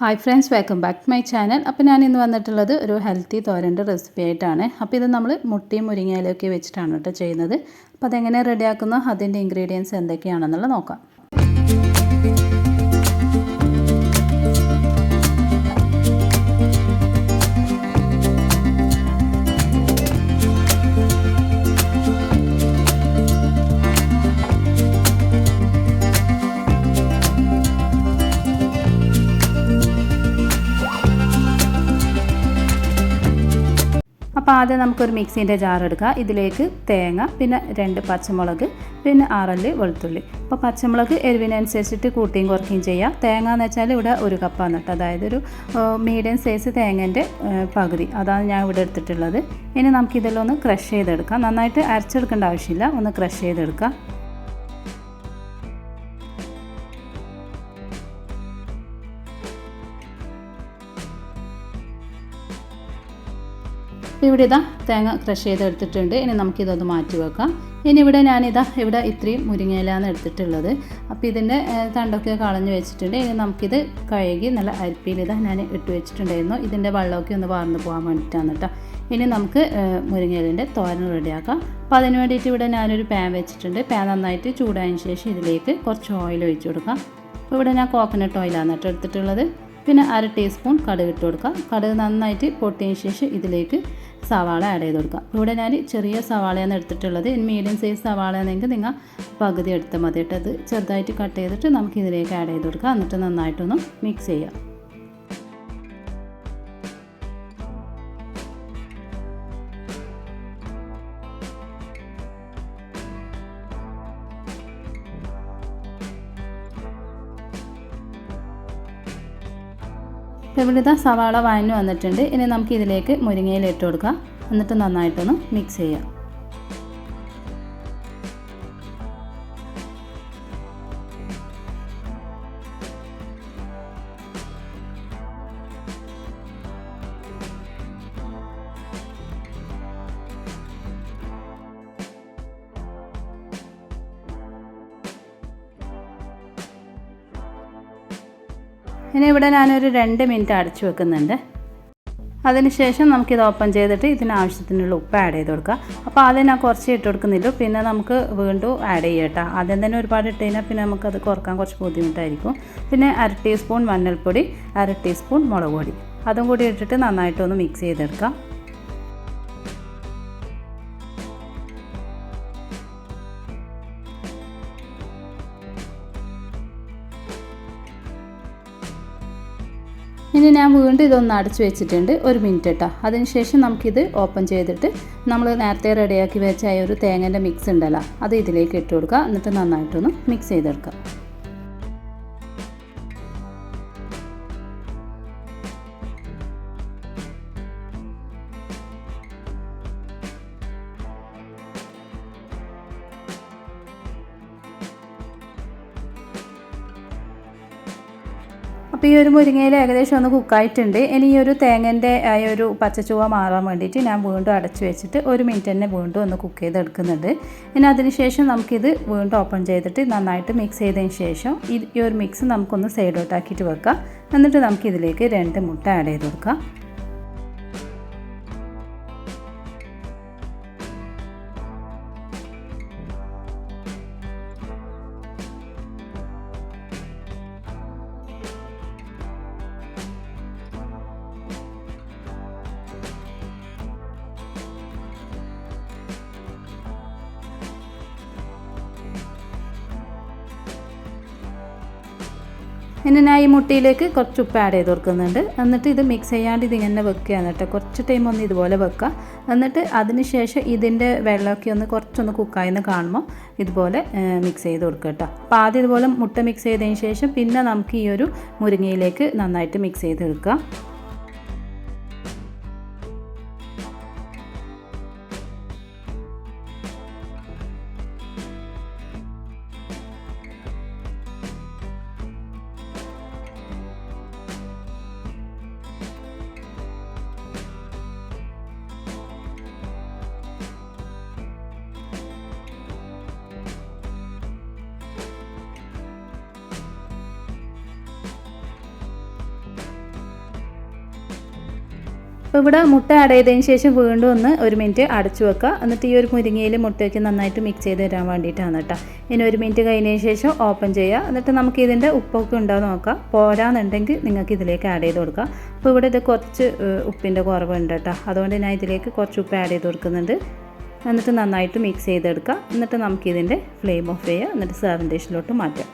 Hi friends welcome back to my channel അപ്പോൾ ഞാൻ ഇന്ന് വന്നിട്ടുള്ളത് ഒരു ഹെൽത്തി തോരന്റെ റെസിപ്പി ആയിട്ടാണ്. അപ്പോൾ ഇത് നമ്മൾ മുട്ടയും മുരിങ്ങയിലൊക്കെ വെച്ചിട്ടാണ് കേട്ടോ ചെയ്യുന്നത്. അപ്പോൾ അതെങ്ങനെ റെഡിയാക്കുന്നോ അതിന്റെ ഇൻഗ്രീഡിയൻസ് എന്തൊക്കെയാണെന്നുള്ളത് നോക്കാം. അപ്പോൾ ആദ്യം നമുക്കൊരു മിക്സീന്റെ ജാർ എടുക്കാം ഇതിലേക്ക് തേങ്ങ പിന്നെ രണ്ട് പച്ചമുളക് പിന്നെ ആറൽ വെളുത്തുള്ളി. അപ്പോൾ പച്ചമുളക് എരിവിനനുസരിച്ചിട്ട് കൂട്ടിയും കുറയ്ക്കുകയും ചെയ്യാം. തേങ്ങ എന്ന് വെച്ചാൽ ഇവിടെ ഒരു കപ്പാണ് കേട്ടോ. അതായത് ഒരു മീഡിയം സൈസ് തേങ്ങേന്റെ പകുതി. അതാണ് ഞാൻ ഇവിടെ എടുത്തിട്ടുള്ളത്. ഇനി നമുക്കിതെല്ലാം ഒന്ന് ക്രഷ് ചെയ്തെടുക്കാം. നന്നായിട്ട് അരച്ചെടുക്കേണ്ട ആവശ്യമില്ല. ഒന്ന് ക്രഷ് ചെയ്തെടുക്കാം. ഇവിടെ ഇതാ തേങ്ങ ക്രഷ് ചെയ്ത് എടുത്തിട്ടുണ്ട് ഇനി നമുക്കിതൊന്ന് മാറ്റി വെക്കാം. ഇനി ഇവിടെ ഞാനിതാ ഇവിടെ ഇത്രയും മുരിങ്ങയിലാണ് എടുത്തിട്ടുള്ളത്. അപ്പോൾ ഇതിന്റെ തണ്ടൊക്കെ കളഞ്ഞ് വെച്ചിട്ടുണ്ട്. ഇനി നമുക്കിത് കഴുകി നല്ല അരിപ്പിയിൽ ഇതാ ഞാൻ ഇട്ട് വെച്ചിട്ടുണ്ടായിരുന്നു. ഇതിന്റെ വെള്ളമൊക്കെ ഒന്ന് വാർന്നു പോകാൻ വേണ്ടിയിട്ടാണ് കേട്ടോ ഇനി നമുക്ക് മുരിങ്ങയിലിന്റെ തോരൻ റെഡിയാക്കാം. അപ്പോൾ അതിന് വേണ്ടിയിട്ട് ഇവിടെ ഞാനൊരു പാൻ വെച്ചിട്ടുണ്ട്. പാൻ നന്നായിട്ട് ചൂടായതിന് ശേഷം ഇതിലേക്ക് കുറച്ച് ഓയിൽ ഒഴിച്ചു കൊടുക്കാം. അപ്പോൾ ഇവിടെ ഞാൻ കോക്കനട്ട് ഓയിലാണ് കേട്ടോ എടുത്തിട്ടുള്ളത്. പിന്നെ അര ടീസ്പൂൺ കടുക് ഇട്ട് കൊടുക്കുക. കടുക് നന്നായിട്ട് പൊട്ടിയതിന് ശേഷം ഇതിലേക്ക് സവാള ആഡ് ചെയ്ത് കൊടുക്കുക. ഇവിടെ ഞാൻ ചെറിയ സവാളയാണ് എടുത്തിട്ടുള്ളത്. മീഡിയം സൈസ് സവാളയാണെങ്കിൽ നിങ്ങൾ പകുതി എടുത്താൽ മതി കേട്ടത് ചെറുതായിട്ട് കട്ട് ചെയ്തിട്ട് നമുക്ക് ഇതിലേക്ക് ആഡ് ചെയ്ത് കൊടുക്കുക. എന്നിട്ട് നന്നായിട്ടൊന്ന് മിക്സ് ചെയ്യാം ഇപ്പോൾ ഇവിടെ ഇതാ സവാള വഴഞ്ഞു വന്നിട്ടുണ്ട്. ഇനി നമുക്ക് ഇതിലേക്ക് മുരിങ്ങയിൽ ഇട്ട് കൊടുക്കാം. എന്നിട്ട് നന്നായിട്ടൊന്ന് മിക്സ് ചെയ്യാം. ഇനി ഇവിടെ ഞാനൊരു രണ്ട് മിനിറ്റ് അടച്ചു വെക്കുന്നുണ്ട്. അതിനുശേഷം നമുക്കിത് ഓപ്പൺ ചെയ്തിട്ട് ഇതിനാവശ്യത്തിനുള്ള ഉപ്പ് ആഡ് ചെയ്ത് കൊടുക്കുക. അപ്പോൾ ആദ്യം ഞാൻ കുറച്ച് ഇട്ട് കൊടുക്കുന്നില്ല. പിന്നെ നമുക്ക് വീണ്ടും ആഡ് ചെയ്യാം കേട്ടോ. ആദ്യം തന്നെ ഒരുപാട് ഇട്ട് കഴിഞ്ഞാൽ പിന്നെ നമുക്കത് കുറയ്ക്കാൻ കുറച്ച് ബുദ്ധിമുട്ടായിരിക്കും. പിന്നെ അര ടീസ്പൂൺ മഞ്ഞൾപ്പൊടി അര ടീസ്പൂൺ മുളക് പൊടി. അതും കൂടി ഇട്ടിട്ട് നന്നായിട്ടൊന്ന് മിക്സ് ചെയ്തെടുക്കാം. ഇനി ഞാൻ വീണ്ടും ഇതൊന്ന് അടച്ചു വെച്ചിട്ടുണ്ട് ഒരു മിനിറ്റ് കേട്ടോ അതിനുശേഷം നമുക്കിത് ഓപ്പൺ ചെയ്തിട്ട് നമ്മൾ നേരത്തെ റെഡിയാക്കി വെച്ച ഒരു തേങ്ങന്റെ മിക്സ് ഉണ്ടല്ലോ അത് ഇതിലേക്ക് ഇട്ട് കൊടുക്കുക. എന്നിട്ട് നന്നായിട്ടൊന്ന് മിക്സ് ചെയ്തെടുക്കുക. അപ്പോൾ ഈ ഒരു മുരിങ്ങയിൽ ഏകദേശം ഒന്ന് കുക്കായിട്ടുണ്ട്. ഇനി ഈ ഒരു തേങ്ങന്റെ ആ ഒരു പച്ചച്ചുവ മാറാൻ വേണ്ടിയിട്ട് ഞാൻ വീണ്ടും അടച്ചു വെച്ചിട്ട് ഒരു മിനിറ്റ് തന്നെ വീണ്ടും ഒന്ന് കുക്ക് ചെയ്തെടുക്കുന്നുണ്ട്. ഇനി അതിനുശേഷം നമുക്കിത് വീണ്ടും ഓപ്പൺ ചെയ്തിട്ട് നന്നായിട്ട് മിക്സ് ചെയ്തതിന് ശേഷം ഈ ഒരു മിക്സ് നമുക്കൊന്ന് സൈഡോട്ടാക്കിയിട്ട് വെക്കാം. എന്നിട്ട് നമുക്കിതിലേക്ക് രണ്ട് മുട്ട ആഡ് ചെയ്ത് കൊടുക്കാം. ഇനി ഞാൻ ഈ മുട്ടയിലേക്ക് കുറച്ച് ഉപ്പ് ആഡ് ചെയ്ത് കൊടുക്കുന്നുണ്ട്. എന്നിട്ട് ഇത് മിക്സ് ചെയ്യാണ്ട് ഇതിങ്ങനെ വെക്കുകയാണ് കേട്ടോ. കുറച്ച് ടൈം ഒന്ന് ഇതുപോലെ വെക്കുക. എന്നിട്ട് അതിന് ശേഷം ഇതിന്റെ വെള്ളമൊക്കെ ഒന്ന് കുറച്ചൊന്ന് കുക്കായെന്ന് കാണുമ്പോൾ ഇതുപോലെ മിക്സ് ചെയ്ത് കൊടുക്കുക കേട്ടോ. അപ്പോൾ ആദ്യം ഇതുപോലെ മുട്ട മിക്സ് ചെയ്തതിന് ശേഷം പിന്നെ നമുക്ക് ഈ ഒരു മുരിങ്ങയിലേക്ക് നന്നായിട്ട് മിക്സ് ചെയ്തെടുക്കാം അപ്പോൾ ഇവിടെ മുട്ട ആഡ് ചെയ്തതിന് ശേഷം വീണ്ടും ഒന്ന് ഒരു മിനിറ്റ് അടച്ചു വെക്കുക എന്നിട്ട് ഈ ഒരു മുരിങ്ങയിൽ മുട്ടയ്ക്ക് നന്നായിട്ട് മിക്സ് ചെയ്ത് തരാൻ വേണ്ടിയിട്ടാണ് കേട്ടോ. ഇനി ഒരു മിനിറ്റ് കഴിഞ്ഞതിന് ശേഷം ഓപ്പൺ ചെയ്യുക. എന്നിട്ട് നമുക്ക് ഇതിന്റെ ഉപ്പൊക്കെ ഉണ്ടോ നോക്കാം. പോരാന്നുണ്ടെങ്കിൽ നിങ്ങൾക്ക് ഇതിലേക്ക് ആഡ് ചെയ്ത് കൊടുക്കുക അപ്പോൾ ഇവിടെ ഇത് കുറച്ച് ഉപ്പിന്റെ കുറവുണ്ട് കേട്ടോ. അതുകൊണ്ട് ഞാൻ ഇതിലേക്ക് കുറച്ച് ഉപ്പ് ആഡ് ചെയ്ത് കൊടുക്കുന്നുണ്ട്. എന്നിട്ട് നന്നായിട്ട് മിക്സ് ചെയ്തെടുക്കുക. എന്നിട്ട് നമുക്കിതിന്റെ ഫ്ലെയിം ഓഫ് ചെയ്യുക. എന്നിട്ട് സെർവിങ് ഡിഷിലോട്ട് മാറ്റാം.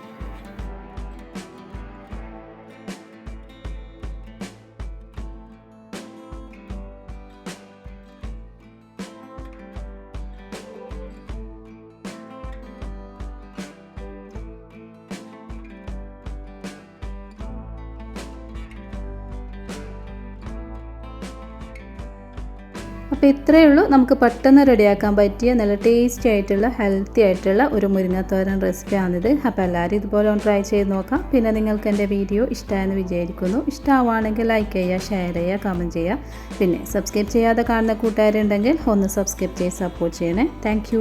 അപ്പോൾ ഇത്രയേ ഉള്ളൂ. നമുക്ക് പെട്ടെന്ന് റെഡിയാക്കാൻ പറ്റിയ നല്ല ടേസ്റ്റി ആയിട്ടുള്ള ഹെൽത്തി ആയിട്ടുള്ള ഒരു മുരിങ്ങത്തോരൻ റെസിപ്പിയാണിത് അപ്പോൾ എല്ലാവരും ഇതുപോലെ ഒന്ന് ട്രൈ ചെയ്ത് നോക്കാം. പിന്നെ നിങ്ങൾക്ക് എന്റെ വീഡിയോ ഇഷ്ടമായെന്ന് വിചാരിക്കുന്നു. ഇഷ്ടമാവുകയാണെങ്കിൽ ലൈക്ക് ചെയ്യുക ഷെയർ ചെയ്യുക കമന്റ് ചെയ്യുക. പിന്നെ സബ്സ്ക്രൈബ് ചെയ്യാതെ കാണുന്ന കൂട്ടുകാരുണ്ടെങ്കിൽ ഒന്ന് സബ്സ്ക്രൈബ് ചെയ്ത് സപ്പോർട്ട് ചെയ്യണേ. താങ്ക്